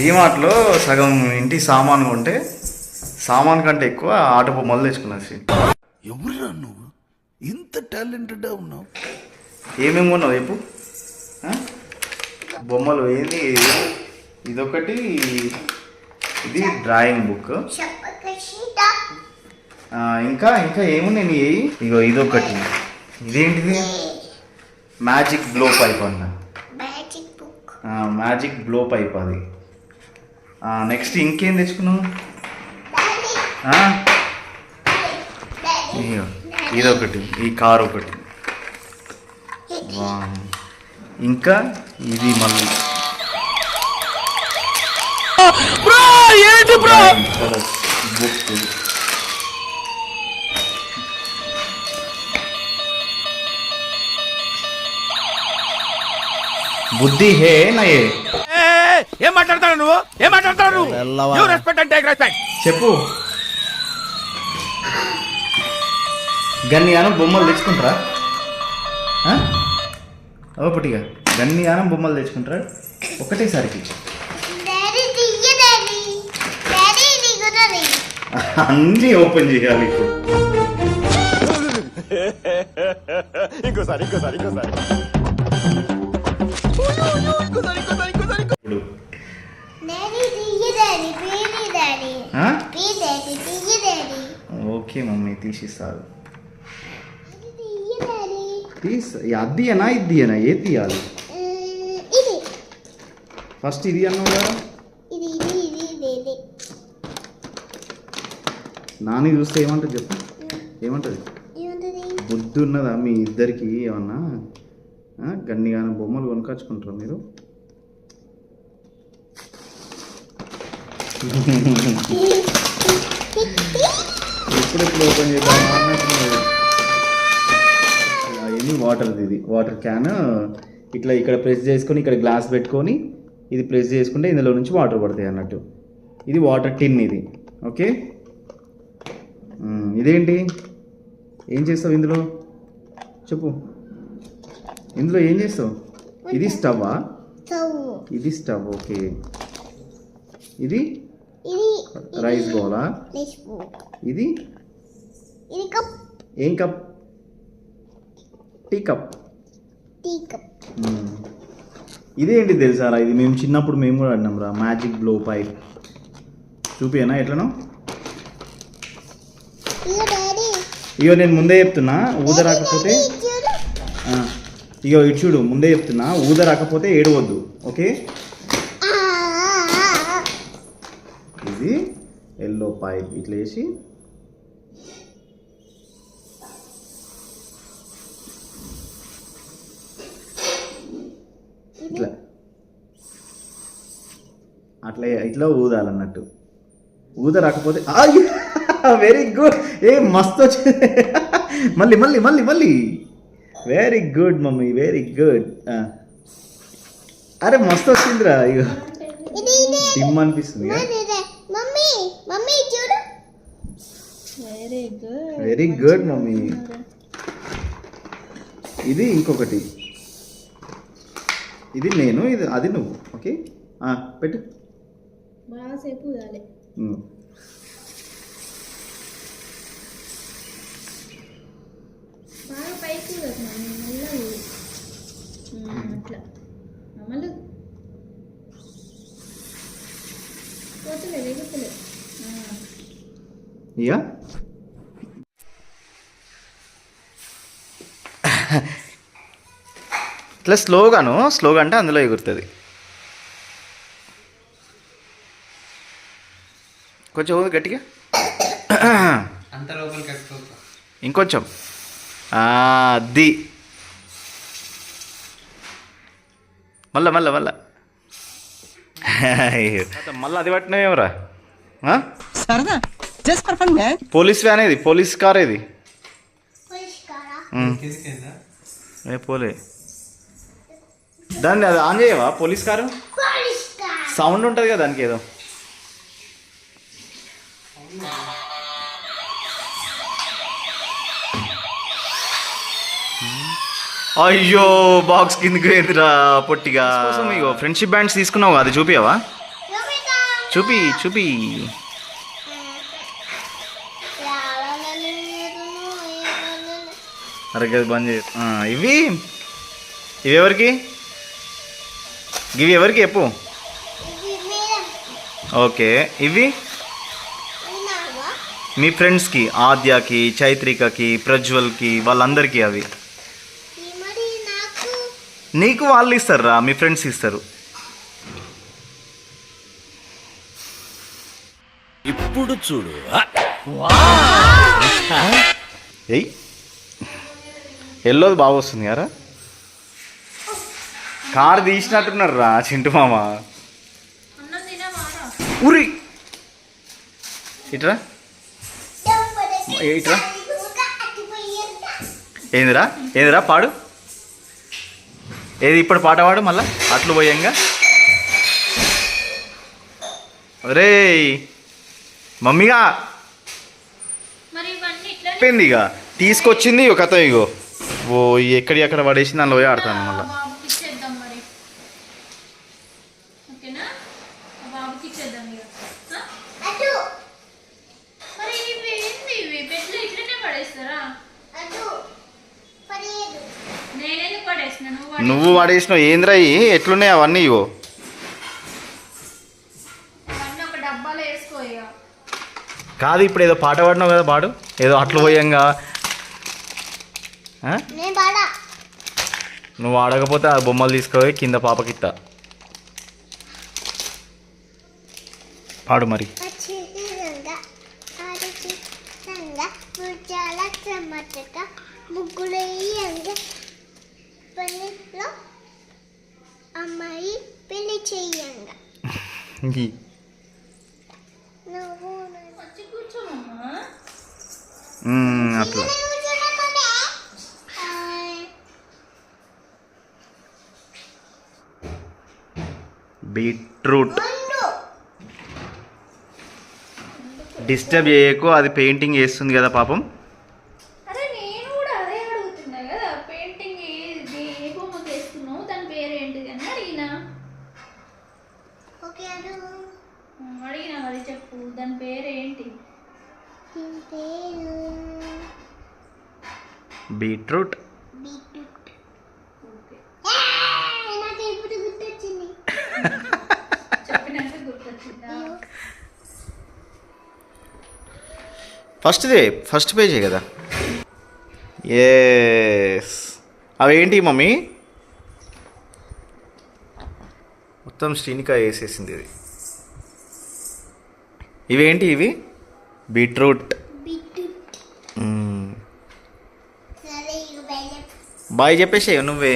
డీమార్ట్లో సగం ఇంటి సామాన్ కొంటే సామాన్ కంటే ఎక్కువ ఆట బొమ్మలు తెచ్చుకున్నా సీన్ ఎవరురా నువ్వు? ఇంత టాలెంటెడ్ ఉన్నావు. ఏమేమి కొన్నావు చెప్పు? ఆ? బొమ్మలు ఏంది? ఇదొకటి ఇది డ్రాయింగ్ బుక్. ఇంకా ఇంకా ఏమున్నాయి నీ? ఇగో ఇదొకటి. ఇదేంటిది? మ్యాజిక్ బ్లో పైప్ అన్న. Magic book. Magic blow pipe అది. నెక్స్ట్ ఇంకేం తెచ్చుకున్నావు? ఇదొకటి ఈ కార్ ఒకటి. ఇంకా ఇది మళ్ళీ. బుక్ బుద్ధి హే నయే. ఏం మాట్లాడతాడు నువ్వు? ఏం మాట్లాడతాడు నువ్వు? You respect and take respect చెప్పు. గన్నియానం బొమ్మలు తెచ్చుకుంటారా? ఒకటిగా గన్నియానం బొమ్మలు తెచ్చుకుంటారా? ఒకటేసారికి. అన్నీ ఓపెన్ చేయాలి ఇప్పుడు. ఓకే మమ్మీ తీసిస్తారు. అది అనా ఇది అనా ఏది తీయాలి? ఫస్ట్ ఇది అన్నావు కదా? నాని చూస్తే ఏమంటుంది చెప్పు? ఏమంటుంది? బుద్ధి ఉన్నదా మీ ఇద్దరికి ఏమన్నా? ఆ, గన్నిగాన బొమ్మలు కొనుకొచ్చుకుంటారా మీరు? ఎప్పుడెప్పుడు ఓపెన్. ఆ, ఇది వాటర్ది ఇది. వాటర్ క్యాన్ ఇట్లా ఇక్కడ ప్రెస్ చేసుకొని ఇక్కడ గ్లాస్ పెట్టుకొని ఇది ప్రెస్ చేసుకుంటే ఇందులో నుంచి వాటర్ పడతాయి అన్నట్టు. ఇది వాటర్ టిన్ ఇది. ఓకే ఇదేంటి? ఏం చేస్తావు ఇందులో? చెప్పు. ఇందులో ఏం చేస్తావు? ఇది స్టవ్వా స్టవ్. ఇది స్టవ్ ఓకే ఇది రైస్ బౌలా? ఇది? ఇది కప్. ఏం cup? Tea cup. Tea cup. మ్మ్. ఇదేంటి తెలుసారా ఇది మేము చిన్నప్పుడు మేము కూడా ఆడినాం రా మ్యాజిక్ బ్లో పైప్ చూపియనా ఎట్లనో? ఇగో నేను ముందే చెప్తున్నా ఊద రాకపోతే ఇగో ఇటు చూడు ముందే చెప్తున్నా ఊద రాకపోతే ఏడవద్దు ఓకే ఆ, ఆ, ఆ. ఇది ఎల్లో పైప్ ఇట్లా వేసి ఇట్లా. అట్లా ఇట్లా ఊదాలన్నట్టు. ఊద రాకపోతే వెరీ గుడ్ ఏ మస్తు వచ్చింది. మళ్ళీ మళ్ళీ మళ్ళీ మళ్ళీ. Very good mummy very good అరే మస్తు వచ్చిందిరా ఇది డిమ్ అనిపిస్తుంది. మమ్మీ చూడు. Very good very good mummy. ఇది ఇంకొకటి. ఇది నేను ఇది అది నువ్వు ఓకే? ఆ, పెట్టు. బాగా సేపు ఇక ఇట్లా స్లోగాను స్లోగా అంటే అందులో ఎగురుతుంది. కొంచెం గట్టిగా. ఇంకొంచెం. ఆ, అది మళ్ళా మళ్ళా మళ్ళా. మళ్ళీ అది పట్టినావేమరా సరదా. Just for fun man police van ఇది పోలీస్ కార్. కింద ఏ పోలే. దాన్ని అది ఆన్ చేయవా? Police car? సౌండ్ ఉంటుంది కదా దానికి ఏదో. అయ్యో బాక్స్ కిందకి పోయిందిరా పొట్టిగా. ఫ్రెండ్షిప్ బ్యాండ్స్ తీసుకున్నావు అది చూపియవా? చూపి చూపి. అరగది బంద్ చే ఆ, ఇవి ఇవి ఎవరికి? ఇవి ఎవరికి చెప్పు. ఓకే. ఇవి మీ ఫ్రెండ్స్కి ఆద్యకి చైత్రికకి ప్రజ్వల్కి వాళ్ళందరికీ అవి. మరి నాకు నీకు వాళ్ళు ఇస్తారా మీ ఫ్రెండ్స్ ఇస్తారు. ఇప్పుడు చూడు. ఎయ్ ఎల్లోది బాగా వస్తుంది కదా కారు తీసినట్టున్నారు రా చింటు మామ. ఉరి. ఇట్రా. ఇట్రా. ఏందిరా? ఏందిరా పాడు? ఏది ఇప్పుడు పాట పాడు మళ్ళా? అట్లు పోయంగా? ఒరే మమ్మీగా. అయిపోయింది ఇక. తీసుకొచ్చింది ఒక కథ ఇగో. ఓ ఎక్కడి అక్కడ పడేసి దానిలో పోయి ఆడతాను మళ్ళీ. ఇవి ఇవి నువ్వు పడేసినావు. ఏంద్రా ఇవి? ఎట్లున్నాయి అవన్నీ ఇక. కాదు ఇప్పుడు ఏదో పాట పాడినావు కదా పాడు. ఏదో అట్లు పోయంగా నువ్వు ఆడకపోతే ఆ బొమ్మలు తీసుకుపోయి కింద పాపకిత్తా పాడు మరి. అమ్మాయి పెళ్ళి అట్లా. బీట్రూట్. డిస్టర్బ్ చేయకు అది పెయింటింగ్ వేస్తుంది కదా పాపం. నేను కూడా అదే అడుగుతున్నా కదా పెయింటింగ్ ఏ ఏ బొమ్మకి వేస్తున్నావు దాని పేరు ఏంటిది అని అడిగినా ఓకే అడు ఉమ్, అడిగినా మరి చెప్పు దాని పేరు ఏంటి దీని పేరు బీట్రూట్ బీట్రూట్ ఓకే ఏయ్, నాకు ఇప్పుడు గుర్తొచ్చింది చెప్పినాక గుర్తొచ్చిందా ఫస్ట్దే ఫస్ట్ పేజే కదా. ఎస్ అవేంటి మమ్మీ? మొత్తం శ్రీనిక వేసేసింది ఇది ఇవేంటి ఇవి? బీట్రూట్. బాయ్ చెప్పేసే నువ్వే.